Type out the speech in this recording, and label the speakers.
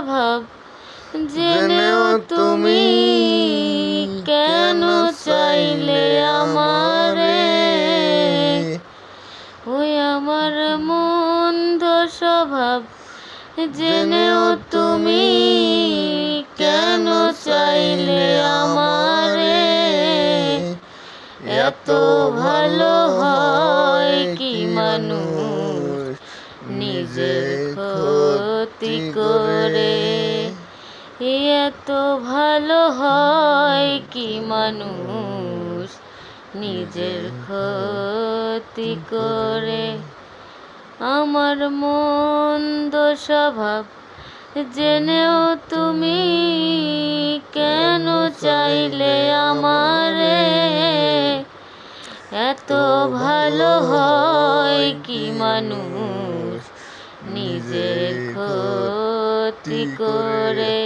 Speaker 1: স্বভাব। জেনেও তুমি কেন চাইলে আমারে? ওই আমার মন্দ স্বভাব। জেনেও তুমি কেন চাইলে আমারে? এত ভালো হয় কি মানুষ? নিজের ক্ষতি করে এত ভালো হয় কি মানুষ? নিজের ক্ষতি করে আমার মন্দ স্বভাব জেনেও তুমি কেন চাইলে আমারে? এত ভালো হয় কি মানুষ? ক্ষতি করে।